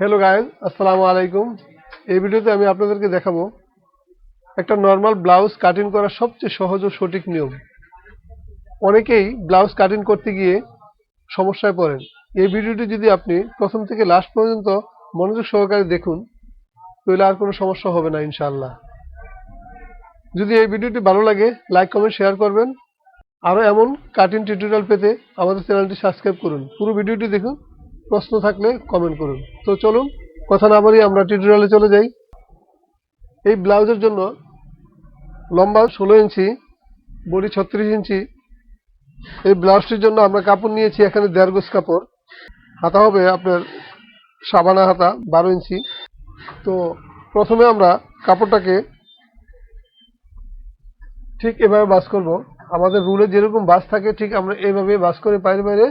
Hello Gayen আসসালামু আলাইকুম এই ভিডিওতে আমি আপনাদেরকে দেখাবো একটা নর্মাল ব্লাউজ কাটিং করার সবচেয়ে সহজ ও সঠিক নিয়ম। অনেকেই ব্লাউজ কাটিং করতে গিয়ে সমস্যায় পড়েন। এই ভিডিওটি যদি আপনি প্রথম থেকে লাস্ট পর্যন্ত মনোযোগ সহকারে দেখুন, তাহলে আর কোনো সমস্যা হবে না, ইনশাআল্লাহ। যদি এই ভিডিওটি ভালো লাগে লাইক কমেন্ট শেয়ার করবেন। আরও এমন কাটিং টিউটোরিয়াল পেতে আমাদের চ্যানেলটি সাবস্ক্রাইব করুন। পুরো ভিডিওটি দেখুন। প্রশ্ন থাকলে কমেন্ট করুন। তো চলুন, কথা না বলি আমরা টিউটোরিয়ালে চলে যাই। এই ব্লাউজের জন্য লম্বা ষোলো ইঞ্চি, বডি ছত্রিশ ইঞ্চি, এই ব্লাউজটির জন্য আমরা কাপড় নিয়েছি এখানে দেড় গোজ কাপড়। হাতা হবে আপনার সাবানা হাতা, বারো ইঞ্চি। তো প্রথমে আমরা কাপড়টাকে ঠিক এভাবে বাস করব। আমাদের রুলে যেরকম বাস থাকে, ঠিক আমরা এইভাবে বাস করে বাইরে বাইরে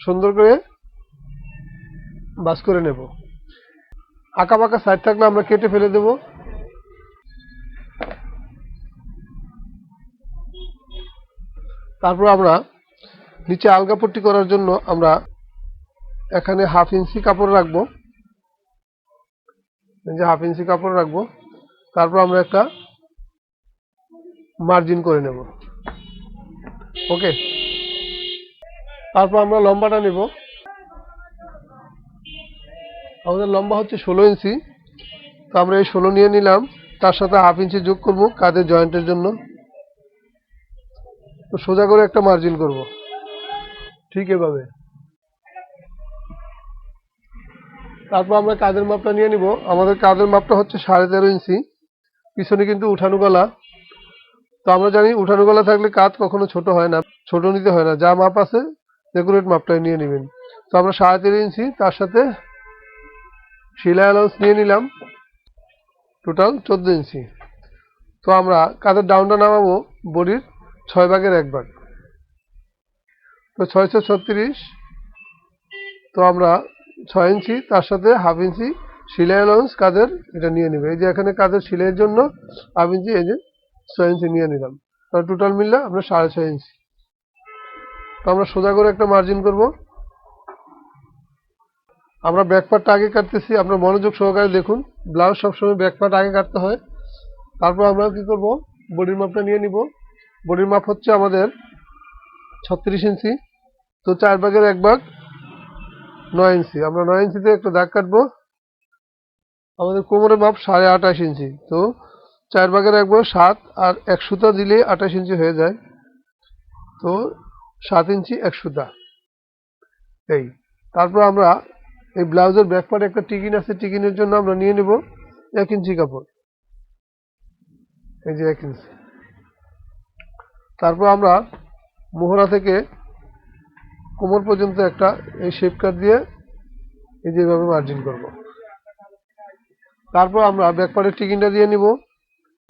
সুন্দর করে বাস করে নেব। আঁকা বাঁকা সাইড থাকলে আমরা কেটে ফেলে দেব। তারপর আমরা নিচে আলগা পট্টি করার জন্য আমরা এখানে হাফ ইঞ্চি কাপড় রাখব। যে হাফ ইঞ্চি কাপড় রাখব। তারপর আমরা একটা মার্জিন করে নেব। ওকে? তারপর আমরা লম্বাটা নেব। আমাদের লম্বা হচ্ছে ষোলো ইঞ্চি। তো আমরা এই ষোলো নিয়ে নিলাম। তার সাথে হাফ ইঞ্চি যোগ করব কাঁধের জয়েন্টের জন্য। তো সোজা করে একটা মার্জিন করব। ঠিক এভাবে। তারপর আমরা কাঁধের মাপটা নিয়ে নিব। আমাদের কাঁধের মাপটা হচ্ছে সাড়ে তেরো ইঞ্চি। পিছনে কিন্তু উঠানো গলা তো আমরা জানি উঠানো গলা থাকলে কাঁধ কখনো ছোট হয় না, ছোট নিতে হয় না। যা মাপ আছে রেগুলেট মাপটাই নিয়ে নেবেন। তো আমরা সাড়ে তেরো ইঞ্চি, তার সাথে শিলা অ্যালাউন্স নিয়ে নিলাম। টোটাল চোদ্দ ইঞ্চি তো আমরা কাঁধের ডাউনটা নামাবো বডির ছয় ভাগের এক ভাগ। তো ছয়শো ছত্রিশ। তো আমরা ছয় ইঞ্চি তার সাথে হাফ ইঞ্চি সিলাই অ্যালাউন্স কাদের এটা নিয়ে নেবে। এই যে এখানে কাদের সিলাইয়ের জন্য হাফ ইঞ্চি এই যে ছয় ইঞ্চি নিয়ে নিলাম। তাহলে টোটাল মিললে আমরা সাড়ে ছয় ইঞ্চি তো আমরা সোজা করে একটা মার্জিন করব। আমরা ব্যাক পার্টটা আগে কাটতেছি, আপনার মনোযোগ সহকারে দেখুন। ব্লাউজ সবসময় ব্যাক পার্ট আগে কাটতে হয়। তারপর আমরা কি করব? বডির মাপটা নিয়ে নিব। বডির মাপ হচ্ছে আমাদের ছত্রিশ ইঞ্চি তো চার ভাগের এক ভাগ নয় ইঞ্চি আমরা নয় ইঞ্চিতে একটা দাগ কাটবো। আমাদের কোমরের মাপ সাড়ে আঠাশ ইঞ্চি তো চার ভাগের এক ভাগ সাত আর এক সুতা দিলে আঠাশ ইঞ্চি হয়ে যায়। তো সাত ইঞ্চি এক সুতা। এই। তারপর আমরা এই ব্লাউজের ব্যাক পার্টে একটা টিকিন আছে, টিকিনের জন্য আমরা নিয়ে নেব এক ইঞ্চি কাপড়। এই যে এক ইঞ্চি। তারপর আমরা মোহরা থেকে কোমর পর্যন্ত একটা এই শেপ কাট দিয়ে এই যেভাবে মার্জিন করব। তারপর আমরা ব্যাক পার্টের টিকিনটা দিয়ে নিব।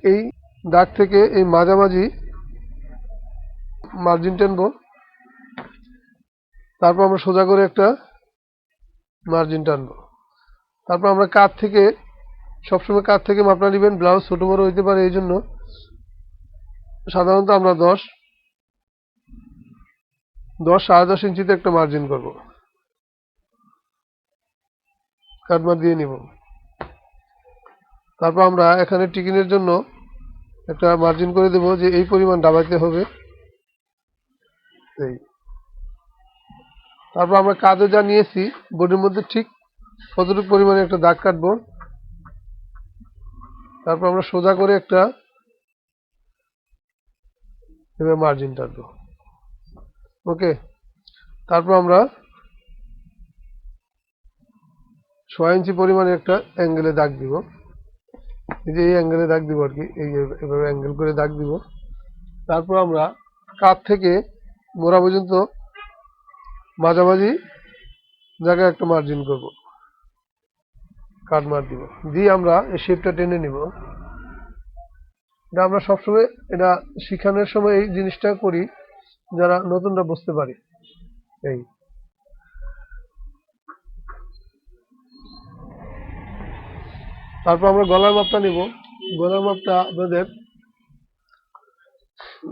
এই দাগ থেকে এই মাঝামাঝি মার্জিন টানবো। তারপর আমরা সোজা করে একটা মার্জিন টানবো তারপর আমরা কাত থেকে, সবসময় কাত থেকে মাপনা নেবেন ব্লাউজ ছোটো বড়ো হইতে পারে এই জন্য। সাধারণত আমরা দশ দশ সাড়ে দশ ইঞ্চিতে একটা মার্জিন করব। কাটমার দিয়ে নিব। তারপর আমরা এখানে টিকিনের জন্য একটা মার্জিন করে দেব যে এই পরিমাণ ডাবাইতে হবে। এই। তারপর আমরা কাজে যা নিয়েছি বোর্ডের মধ্যে ঠিক কতটুকু পরিমাণে একটা দাগ কাটবো। তারপর আমরা সোজা করে একটা মার্জিন টানবো। ওকে? তারপর আমরা ছয় ইঞ্চি পরিমাণে একটা অ্যাঙ্গেলে দাগ দিব। এই যে এই অ্যাঙ্গেলে দাগ দিব আর কি, এই এভাবে অ্যাঙ্গেল করে দাগ দিব। তারপর আমরা কাত থেকে মোড়া পর্যন্ত মাঝামাঝি জায়গায় একটা মার্জিন করব। কাট মার দিব। দিয়ে আমরা এই শেপটা টেনে নিব। এটা আমরা সবসময় এটা শিখানোর সময় এই জিনিসটা করি, যারা নতুনরা বুঝতে পারে। এই। তারপর আমরা গলার মাপটা নিব। গলার মাপটা আপনাদের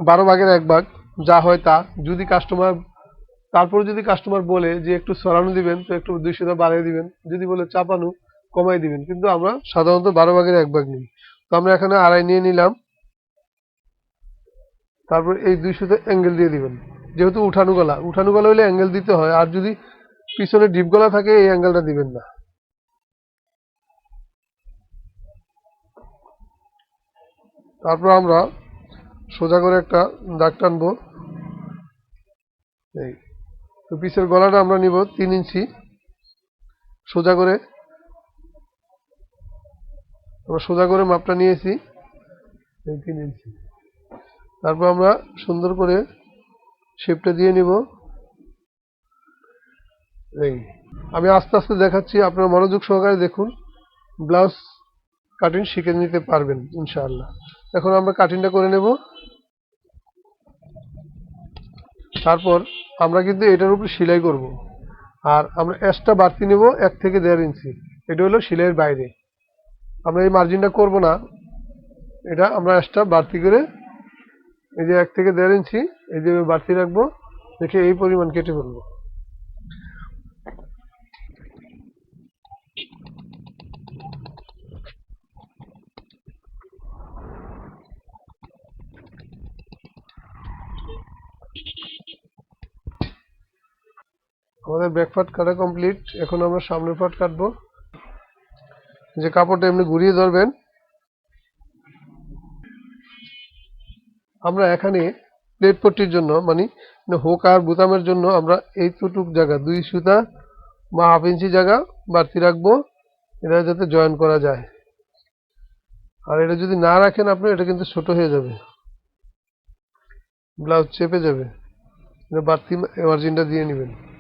বারো ভাগের এক ভাগ, যা হয় তা। যদি কাস্টমার তারপর যদি কাস্টমার বলে যে একটু সরানো দিবেন, তো একটু দুই সুতা বাড়িয়ে দিবেন। যদি বলে চাপানো, কমাই দিবেন। কিন্তু আমরা সাধারণত বারো ভাগের এক ভাগ নিই। তো আমরা এখানে আড়াই নিয়ে নিলাম। তারপর এই দুই সুতো অ্যাঙ্গেল দিয়ে দিবেন। যেহেতু উঠানো গলা উঠানো গলা হলে অ্যাঙ্গেল দিতে হয়। আর যদি পিছনে ডিপ গলা থাকে, এই অ্যাঙ্গেলটা দিবেন না। তারপর আমরা সোজা করে একটা দাগ টানবো। এই তো পিসের গলাটা আমরা নিব তিন ইঞ্চি। সোজা করে। আমরা সোজা করে মাপটা নিয়েছি। এই তিন ইঞ্চি। তারপর আমরা সুন্দর করে শেপটা দিয়ে নিব। এই। আমি আস্তে আস্তে দেখাচ্ছি, আপনার মনোযোগ সহকারে দেখুন। ব্লাউজ কাটিং শিখে নিতে পারবেন, ইনশাআল্লাহ। এখন আমরা কাটিংটা করে নেব। তারপর আমরা কিন্তু এটার উপর সেলাই করব। আর আমরা এক্সট্রা বাড়তি নেব এক থেকে দেড় ইঞ্চি। এটা হলো সেলাইয়ের বাইরে। আমরা এই মার্জিনটা করব না। এটা আমরা এক্সট্রা বাড়তি করে এই যে এক থেকে দেড় ইঞ্চি এই যে বাড়তি রাখব দেখে এই পরিমাণ কেটে ফেলব। আমাদের ব্যাক পার্ট কাটা কমপ্লিট এখন আমরা সামনের পার্ট কাটবো। যে কাপড়টা এমনি ঘুরিয়ে ধরবেন। আমরা এখানে প্লেট পট্টির জন্য মানে হোক আর বুতামের জন্য আমরা এই টুটুক জায়গা, দুই সুতা বা হাফ ইঞ্চি জায়গা বাড়তি রাখব, এটা যাতে জয়েন করা যায়। আর এটা যদি না রাখেন আপনি, এটা কিন্তু ছোট হয়ে যাবে। ব্লাউজ চেপে যাবে। বাড়তি মার্জিনটা দিয়ে নেবেন।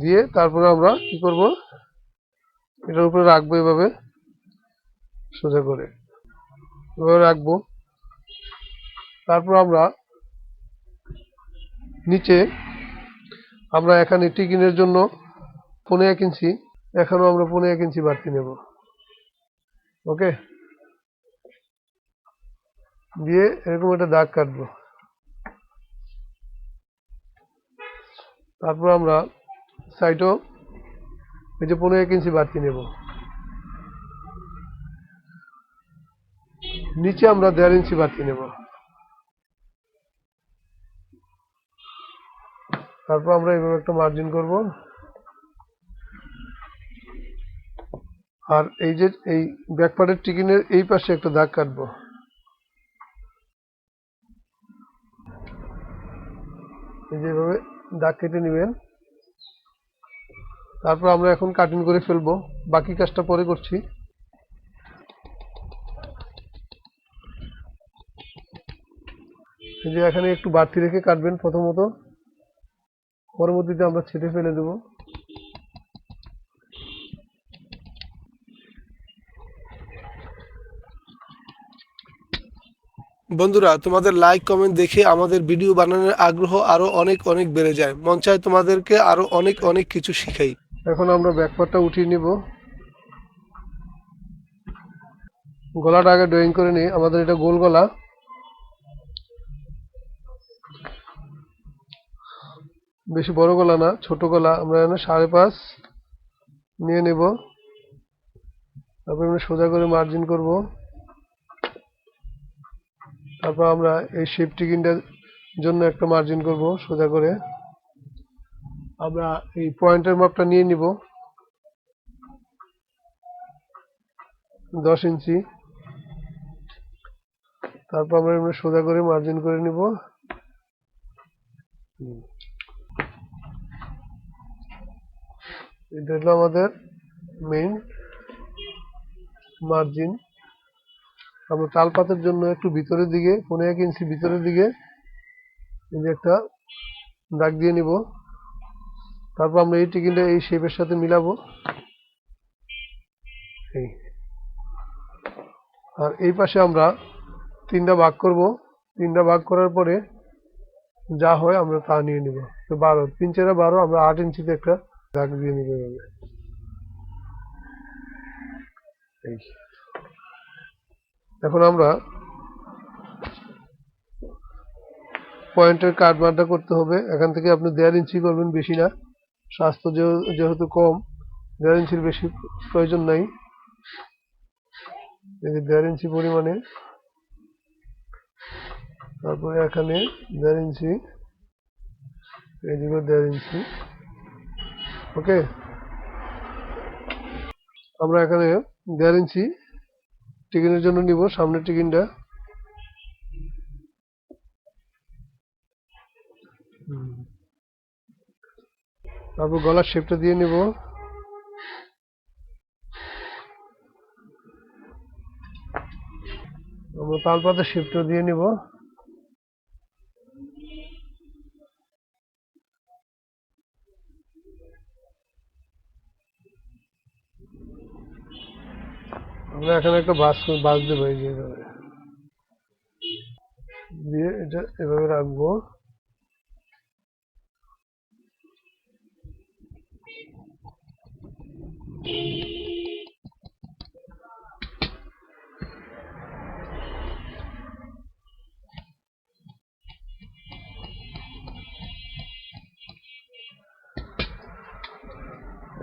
দিয়ে তারপরে আমরা কি করব? এটার উপরে রাখব এভাবে, সোজা করে। এভাবে রাখব। তারপর আমরা নিচে আমরা এখানে টিকিনের জন্য পনেরো এক ইঞ্চি, এখানেও আমরা পনেরো এক ইঞ্চি বাড়তি নেব। ওকে? দিয়ে এরকম একটা দাগ কাটবো। তারপর আমরা সাইডও এই যে পনেরো এক ইঞ্চি বাড়তি নেব। নিচে আমরা দেড় ইঞ্চি বাড়তি নেব। তারপর আমরা এইভাবে একটা মার্জিন করব। আর এই যে, এই ব্যাকপার্টের টিকিনের এই পাশে একটা দাগ কাটবো। এই যে এভাবে দাগ কেটে নেবেন। তারপর আমরা এখন কাটিং করে ফেলব। বাকি কাজটা পরে করছি। যে এখানে একটু বাড়তি রেখে কাটবেন প্রথমত। পরবর্তীতে আমরা ছেটে ফেলে দেব। বন্ধুরা, তোমাদের লাইক কমেন্ট দেখে আমাদের ভিডিও বানানোর আগ্রহ আরও অনেক অনেক বেড়ে যায়। মন চায় তোমাদেরকে আরও অনেক অনেক কিছু শিখাই। এখন আমরা ব্যাকপার্টটা উঠিয়ে নিব। গলাটা আগে ড্রয়িং করে নিই, আমাদের এটা গোল গলা। বেশি বড় গলা না, ছোট গলা। আমরা এখানে সাড়ে পাঁচ নিয়ে নেব। তারপর আমরা সোজা করে মার্জিন করব। তারপর আমরা এই শেপ টিকিনটার জন্য একটা মার্জিন করব সোজা করে। আমরা এই পয়েন্টের মাপটা নিয়ে নিব। দশ ইঞ্চি। তারপর আমরা এমনি সোজা করে মার্জিন করে নিব। এটা হলো আমাদের মেইন মার্জিন আমরা তালপাতের জন্য একটু ভিতরের দিকে, পনেরো এক ইঞ্চি ভিতরের দিকে একটা দাগ দিয়ে নিব। তারপর আমরা এই টিকিনটা এই শেপের সাথে মিলাবো। এই। আর এই পাশে আমরা তিনটা ভাগ করব। তিনটা ভাগ করার পরে যা হয় আমরা তা নিয়ে নিব। তো বারো, তিন চারে বারো, আমরা আট ইঞ্চিতে একটা দাগ দিয়ে নিব এখন আমরা পয়েন্টের কাট মারটা করতে হবে। এখান থেকে আপনি দেড় ইঞ্চি করবেন, বেশি না। স্বাস্থ্য যেহেতু কম ইঞ্চির বেশি প্রয়োজন নাই। দেড় ইঞ্চি পরিমাণে। তারপরে এখানে দেড় ইঞ্চি এদিকে দেড় ইঞ্চি। ওকে? আমরা এখানে ইঞ্চি টিকিনের জন্য নিব, সামনের টিকিনটা। হুম। তারপর গলার শেপটা দিয়ে নিব। আমরা তালপাতার শেপটা দিয়ে নিব। আমরা এখানে একটা বাস বাস দেবো এই যে এভাবে। দিয়ে এটা এভাবে রাখব।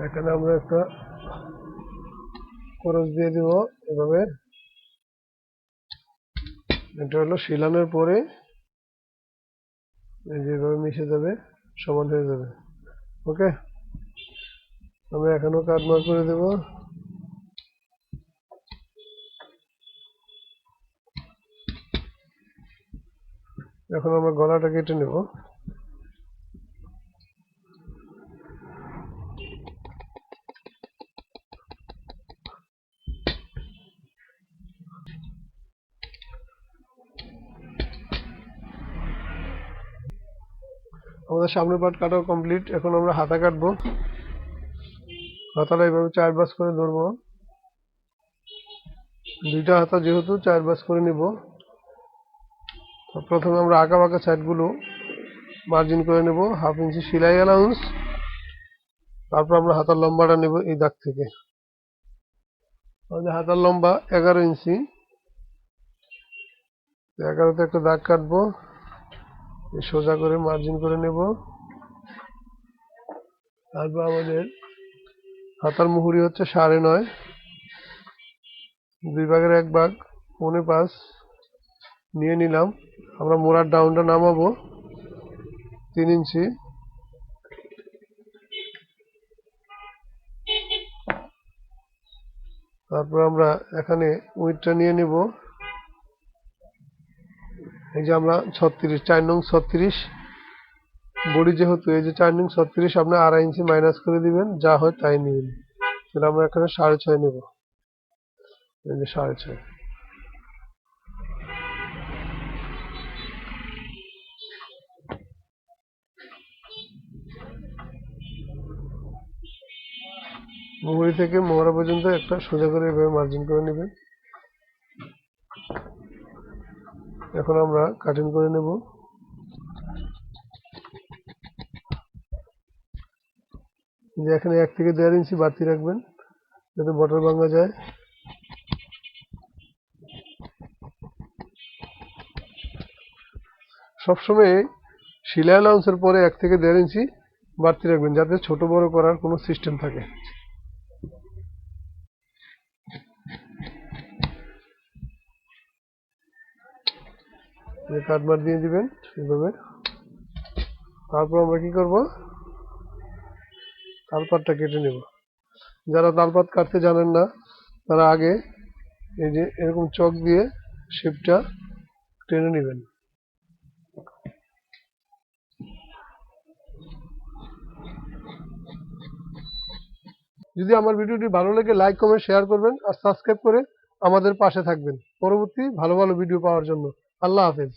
এখানে আমরা একটা খরচ দিয়ে দিব এভাবে। এটা হলো শিলানোর পরে এই যে এভাবে মিশে যাবে, সমান হয়ে যাবে। ওকে আমরা এখানেও কাট মার করে দেব। এখন আমরা গলাটা কেটে নেব। আমাদের সামনের পার্ট কাটাও কমপ্লিট এখন আমরা হাতা কাটবো। হাতাটা এইভাবে চার বাস করে ধরবো। দুইটা হাতা যেহেতু চার বাস করে নিব। প্রথমে আমরা আঁকা বাঁকা সাইডগুলো মার্জিন করে নেব, হাফ ইঞ্চি সেলাই অ্যালাউন্স তারপর আমরা হাতার লম্বাটা নেব এই দাগ থেকে। হাতার লম্বা এগারো ইঞ্চি। এগারোতে একটা দাগ কাটবো। সোজা করে মার্জিন করে নেব। তারপর আমাদের হাতার মুহুরি হচ্ছে সাড়ে নয়। দুই ভাগের এক ভাগ, পৌনে পাঁচ। নিয়ে নিলাম। আমরা মোড়ার ডাউনটা নামাবো। তিন ইঞ্চি। তারপর আমরা এখানে উইটটা নিয়ে নিব। এই যে আমরা ছত্রিশ, চার নং ছত্রিশ। বডি যেহেতু, এই যে চার নং ছত্রিশ, আপনি আড়াই ইঞ্চি মাইনাস করে দিবেন, যা হয় তাই নিবেন। তাহলে আমরা এখানে সাড়ে ছয় নেব। এই যে সাড়ে ছয়। মুহুরি থেকে মোহরা পর্যন্ত একটা সোজা করে এভাবে মার্জিন করে নেবেন। এখন আমরা কাটিং করে নেব। যে এখানে এক থেকে দেড় ইঞ্চি বাড়তি রাখবেন, যাতে বটার ভাঙা যায়। সবসময় শিলা অ্যালাউন্সের পরে এক থেকে দেড় ইঞ্চি বাড়তি রাখবেন, যাতে ছোট বড় করার কোনো সিস্টেম থাকে। কাটমার দিয়ে দিবেন, এইভাবে। তারপর আমরা কি করব? তালপাতটা কেটে নেব। যারা তালপাত কাটতে জানেন না, তারা আগে এই যে এরকম চক দিয়ে শেপটা টেনে নেবেন। যদি আমার ভিডিওটি ভালো লাগে লাইক, কমেন্ট, শেয়ার করবেন আর সাবস্ক্রাইব করে আমাদের পাশে থাকবেন। পরবর্তী ভালো ভালো ভিডিও পাওয়ার জন্য। আল্লাহ হাফেজ।